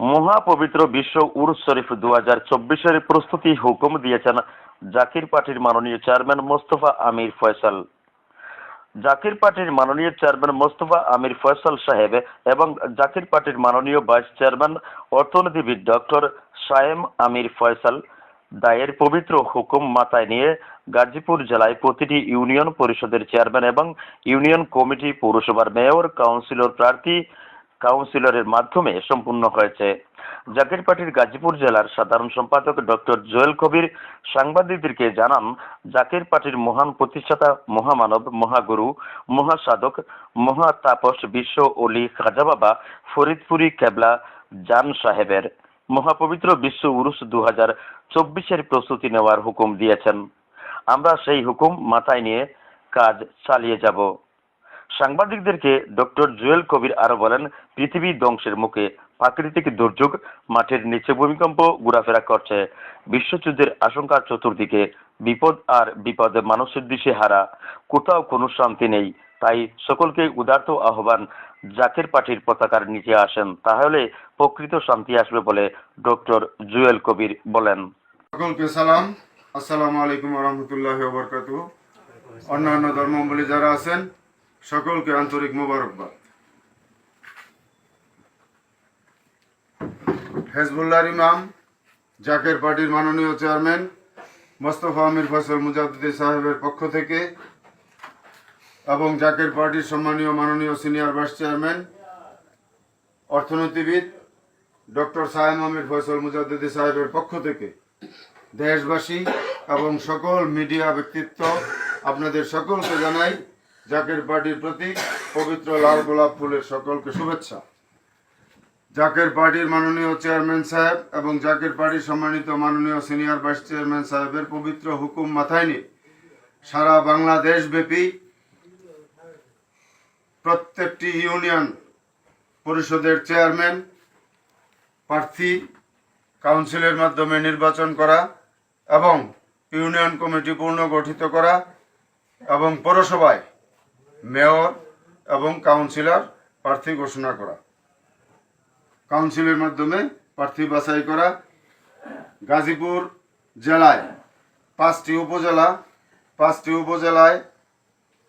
মহাপবিত্র বিশ্ব উরুস শরীফ দু হাজার চব্বিশের প্রস্তুতি হুকুম দিয়েছেন জাকির পার্টির মাননীয় চেয়ারম্যান মোস্তফা আমির ফয়সাল। জাকির পার্টির মাননীয় চেয়ারম্যান মোস্তফা আমির ফয়সাল সাহেব এবং জাকির পার্টির মাননীয় ভাইস চেয়ারম্যান অর্থনীতিবিদ ডক্টর সায়েম আমির ফয়সাল দায়ের পবিত্র হুকুম মাথায় নিয়ে গাজীপুর জেলায় প্রতিটি ইউনিয়ন পরিষদের চেয়ারম্যান এবং ইউনিয়ন কমিটি পৌরসভার মেয়র, কাউন্সিলর, প্রার্থী কাউন্সিলরের মাধ্যমে সম্পূর্ণ হয়েছে। জাকির পার্টির গাজীপুর জেলার সাধারণ সম্পাদক ডক্টর জোয়েল কবির সাংবাদিকদেরকে জানান, জাকির পার্টির মহান প্রতিষ্ঠাতা, মহামানব, মহাগুরু, মহাসাধক, মহাতাপস, বিশ্ব অলি খাজা বাবা, ফরিদপুরি কেবলা, জান সাহেবের। মহাপবিত্র বিশ্ব উরুস দু হাজার চব্বিশের প্রস্তুতি নেওয়ার হুকুম দিয়েছেন। আমরা সেই হুকুম মাথায় নিয়ে কাজ চালিয়ে যাব। সাংবাদিকদেরকে ডক্টর জুয়েল কবির আরও বলেন, পৃথিবী ধ্বংসের মুখে প্রাকৃতিক দুর্যোগ মাঠের নিচে ভূমিকম্প ঘোরাফেরা করছে। বিশ্বযুদ্ধের আশঙ্কার চতুর্দিকে, বিপদ আর বিপদে মানুষের দিশে হারা কোথাও কোনো শান্তি নেই। তাই সকলকে উদার্ত আহ্বান, জাকের পার্টির পতাকার নিচে আসেন, তাহলে প্রকৃত শান্তি আসবে বলে ডক্টর জুয়েল কবির বলেন। সকলকে সালাম। আসসালামু আলাইকুম অন্যান্য ধর্মাবলী যারা আছেন সকলকে আন্তরিক মোবারকবাদ। হেজবুল্লাহর ইমাম, জাকের পার্টির মাননীয় চেয়ারম্যান, মোস্তফা আমির ফসল মুজাদ্দিদি সাহেবের পক্ষ থেকে এবং জাকের পার্টির সম্মানীয় মাননীয় সিনিয়র ভাইস চেয়ারম্যান, অর্থনীতিবিদ ডক্টর সায়েম আমির ফয়সল মুজাদ্দিদি সাহেবের পক্ষ থেকে দেশবাসী এবং সকল মিডিয়া ব্যক্তিত্ব, আপনাদের সকলকে জানাই জাকের পার্টির প্রতি পবিত্র লাল গোলাপ ফুলের সকলকে শুভেচ্ছা। জাকের পার্টির মাননীয় চেয়ারম্যান সাহেব এবং জাকের পার্টির সম্মানিত মাননীয় সিনিয়র ভাইস চেয়ারম্যান সাহেবের পবিত্র হুকুম মাথায় নিয়ে সারা বাংলাদেশ ব্যাপী প্রত্যেকটি ইউনিয়ন পরিষদের চেয়ারম্যান, প্রার্থী, কাউন্সিলের মাধ্যমে নির্বাচন করা এবং ইউনিয়ন কমিটি পুনর্গঠিত করা এবং পৌরসভায় মেয়র এবং কাউন্সিলর প্রার্থী ঘোষণা করা। কাউন্সিলের মাধ্যমে প্রার্থী বাছাই করা। গাজীপুর জেলায় পাঁচটি উপজেলা, পাঁচটি উপজেলায়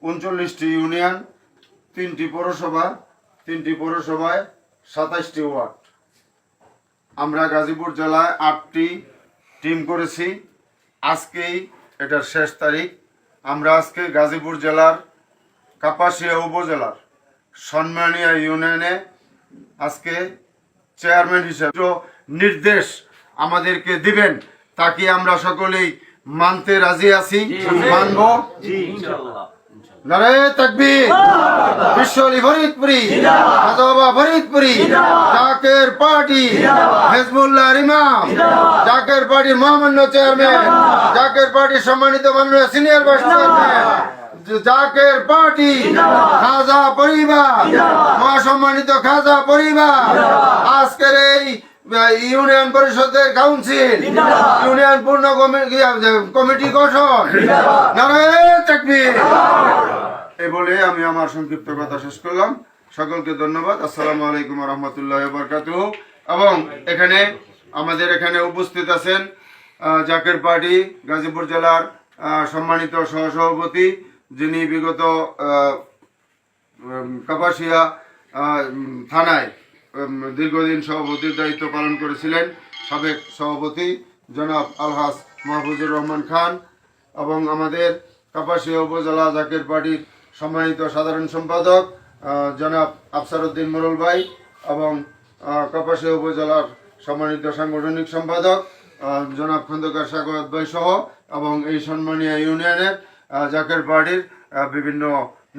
উনচল্লিশটি ইউনিয়ন, তিনটি পৌরসভা, তিনটি পৌরসভায় সাতাশটি ওয়ার্ড। আমরা গাজীপুর জেলায় আটটি টিম করেছি। আজকেই এটার শেষ তারিখ। আমরা আজকে গাজীপুর জেলার কাপাসিয়া উপজেলার সন্মানিয়া ইউনিয়নে আজকে চেয়ারম্যান হিসেবে নির্দেশ আমাদেরকে দিবেন তাকে আমরা সকলেই মানতে রাজি আছি? মানব? তাকবীর! বিশ্বলি ফরিদপুরি খাজা ফরিদপুরি জাকের পার্টি হেজবুল্লাহ ইমাম জাকের পার্টির মহামান্য চেয়ারম্যান জাকের পার্টির সম্মানিত মাননীয় senior vice chairman Zaker party. Khwaja পরিবার। মহাসম্মানিত খাজা পরিবার। আজকের এই ইউনিয়ন পরিষদের কাউন্সিল। ইউনিয়ন পূর্ণ কমিটি গঠন। এই বলে আমি আমার সংক্ষিপ্ত কথা শেষ করলাম। সকলকে ধন্যবাদ। আসসালামু আলাইকুম রহমতুল্লাহ বরকাত এবং এখানে আমাদের এখানে উপস্থিত আছেন জাকের পার্টি গাজীপুর জেলার সম্মানিত সহসভাপতি যিনি বিগত কাপাসিয়া থানায় দীর্ঘদিন সভাপতির দায়িত্ব পালন করেছিলেন, সাবেক সভাপতি জনাব আলহাস মাহফুজুর রহমান খান এবং আমাদের কাপাসিয়া উপজেলা জাকের পার্টির সম্মানিত সাধারণ সম্পাদক জনাব আফসারউদ্দিন মোরল ভাই এবং কাপাসিয়া উপজেলার সম্মানিত সাংগঠনিক সম্পাদক জনাব খন্দকার সাগর ভাই সহ এবং এই সম্মানীয় ইউনিয়নের জাকের পার্টির বিভিন্ন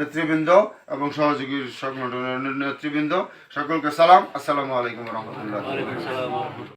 নেতৃবৃন্দ এবং সহযোগী সংগঠনের নেতৃবৃন্দ সকলকে সালাম। আসসালামু আলাইকুম রহমতুল্লাহ।